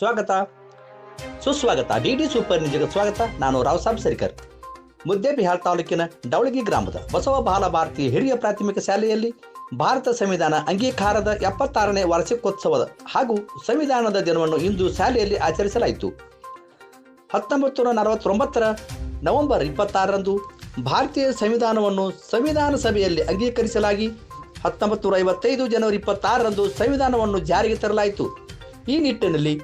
ಸ್ವಾಗತ. ಸುಸ್ವಾಗತ, D super ನಿಜಗ ಸ್ವಾಗತ. ನಾನು ರಾವ್ ಸಾಬ್ ಸರಿಕರ್ ಮುದ್ದೇಬಿಹಾಳ್ ತಾಲೂಕಿನ ಡವಳಗಿ ಗ್ರಾಮದ ಬಸವ ಬಾಲ ಭಾರತಿ ಹಿರಿಯ ಪ್ರಾಥಮಿಕ ಶಾಲೆಯಲ್ಲಿ ಭಾರತ ಸಂವಿಧಾನ ಅಂಗೀಕಾರದ ಎಪ್ಪತ್ತಾರನೇ ವಾರ್ಷಿಕೋತ್ಸವದ ಹಾಗೂ ಸಂವಿಧಾನದ ದಿನವನ್ನು ಇಂದು ಶಾಲೆಯಲ್ಲಿ ಆಚರಿಸಲಾಯಿತು. ಹತ್ತೊಂಬತ್ತು ನೂರ ನಲವತ್ತೊಂಬತ್ತರ ನವೆಂಬರ್ ಇಪ್ಪತ್ತಾರರಂದು ಭಾರತೀಯ ಸಂವಿಧಾನವನ್ನು ಸಂವಿಧಾನ ಸಭೆಯಲ್ಲಿ ಅಂಗೀಕರಿಸಲಾಗಿ ಹತ್ತೊಂಬತ್ತು ನೂರ ಐವತ್ತೈದು ಜನವರಿ ಇಪ್ಪತ್ತಾರರಂದು ಸಂವಿಧಾನವನ್ನು ಜಾರಿಗೆ ತರಲಾಯಿತು. ಈ ನಿಟ್ಟಿನಲ್ಲಿ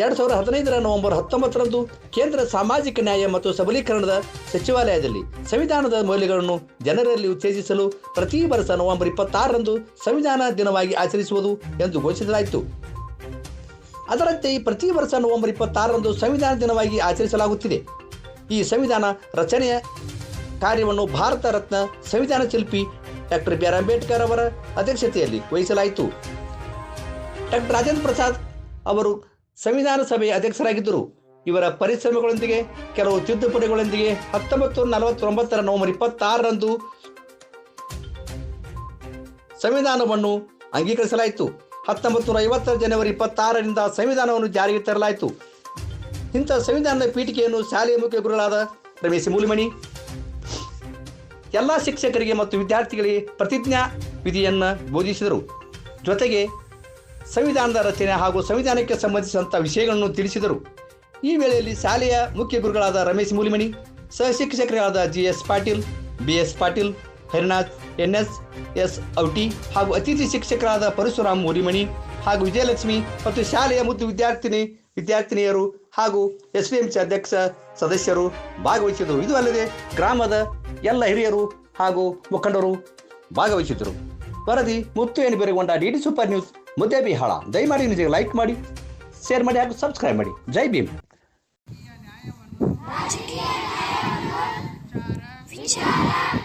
ಎರಡು ಸಾವಿರದ ಹದಿನೈದರ ನವೆಂಬರ್ ಹತ್ತೊಂಬತ್ತರಂದು ಕೇಂದ್ರ ಸಾಮಾಜಿಕ ನ್ಯಾಯ ಮತ್ತು ಸಬಲೀಕರಣದ ಸಚಿವಾಲಯದಲ್ಲಿ ಸಂವಿಧಾನದ ಮೌಲ್ಯಗಳನ್ನು ಜನರಲ್ಲಿ ಉತ್ತೇಜಿಸಲು ಪ್ರತಿ ವರ್ಷ ನವೆಂಬರ್ ಇಪ್ಪತ್ತಾರರಂದು ಸಂವಿಧಾನ ದಿನವಾಗಿ ಆಚರಿಸುವುದು ಎಂದು ಘೋಷಿಸಲಾಯಿತು. ಅದರಂತೆ ಪ್ರತಿ ವರ್ಷ ನವೆಂಬರ್ ಇಪ್ಪತ್ತಾರರಂದು ಸಂವಿಧಾನ ದಿನವಾಗಿ ಆಚರಿಸಲಾಗುತ್ತಿದೆ. ಈ ಸಂವಿಧಾನ ರಚನೆಯ ಕಾರ್ಯವನ್ನು ಭಾರತ ರತ್ನ ಸಂವಿಧಾನ ಶಿಲ್ಪಿ ಡಾಕ್ಟರ್ ಬಿ ಆರ್ ಅಂಬೇಡ್ಕರ್ ಅವರ ಅಧ್ಯಕ್ಷತೆಯಲ್ಲಿ ವಹಿಸಲಾಯಿತು. ಡಾಕ್ಟರ್ ರಾಜೇಂದ್ರ ಪ್ರಸಾದ್ ಅವರು ಸಂವಿಧಾನ ಸಭೆಯ ಅಧ್ಯಕ್ಷರಾಗಿದ್ದರು. ಇವರ ಪರಿಶ್ರಮಗಳೊಂದಿಗೆ, ಕೆಲವು ತಿದ್ದುಪಡಿಗಳೊಂದಿಗೆ ಹತ್ತೊಂಬತ್ತು ನಲವತ್ತೊಂಬತ್ತರ ನವೆಂಬರ್ ಇಪ್ಪತ್ತಾರರಂದು ಸಂವಿಧಾನವನ್ನು ಅಂಗೀಕರಿಸಲಾಯಿತು. ಹತ್ತೊಂಬತ್ತು ನೂರ ಐವತ್ತರ ಜನವರಿ ಇಪ್ಪತ್ತಾರರಿಂದ ಸಂವಿಧಾನವನ್ನು ಜಾರಿಗೆ ತರಲಾಯಿತು. ಇಂಥ ಸಂವಿಧಾನದ ಪೀಠಿಕೆಯನ್ನು ಶಾಲೆಯ ಮುಖ್ಯ ಗುರುಗಳಾದ ರಮೇಶ್ ಮೂಲಿಮಣಿ, ಎಲ್ಲ ಶಿಕ್ಷಕರಿಗೆ ಮತ್ತು ವಿದ್ಯಾರ್ಥಿಗಳಿಗೆ ಪ್ರತಿಜ್ಞಾ ವಿಧಿಯನ್ನು ಬೋಧಿಸಿದರು. ಜೊತೆಗೆ ಸಂವಿಧಾನದ ರಚನೆ ಹಾಗೂ ಸಂವಿಧಾನಕ್ಕೆ ಸಂಬಂಧಿಸಿದಂಥ ವಿಷಯಗಳನ್ನು ತಿಳಿಸಿದರು. ಈ ವೇಳೆಯಲ್ಲಿ ಶಾಲೆಯ ಮುಖ್ಯ ಗುರುಗಳಾದ ರಮೇಶ್ ಮೂಲಿಮಣಿ ಸಹ ಶಿಕ್ಷಕರಾದ G S Patil B S Patil, Harinath N S S Auti ಹಾಗೂ ಅತಿಥಿ ಶಿಕ್ಷಕರಾದ ಪರಶುರಾಮ್ ಮೂಲಿಮಣಿ ಹಾಗೂ ವಿಜಯಲಕ್ಷ್ಮಿ ಮತ್ತು ಶಾಲೆಯ ಮುದ್ದು ವಿದ್ಯಾರ್ಥಿನಿ, ವಿದ್ಯಾರ್ಥಿನಿಯರು ಹಾಗೂ ಎಸ್ ಡಿ ಎಂ ಸಿ ಅಧ್ಯಕ್ಷ ಸದಸ್ಯರು ಭಾಗವಹಿಸಿದರು. ಇದು ಅಲ್ಲದೆ ಗ್ರಾಮದ ಎಲ್ಲ ಹಿರಿಯರು ಹಾಗೂ ಮುಖಂಡರು ಭಾಗವಹಿಸಿದರು ವರದಿ ಮುತ್ತು ಏನು ಬೆರೆಗೊಂಡ D D super news Muddebihal ದಯಮಾಡಿ ನಿಜಗೆ ಲೈಕ್ ಮಾಡಿ ಶೇರ್ ಮಾಡಿ ಹಾಗೂ ಸಬ್ಸ್ಕ್ರೈಬ್ ಮಾಡಿ ಜೈ ಭೀಮ್ ವಿಚಾರ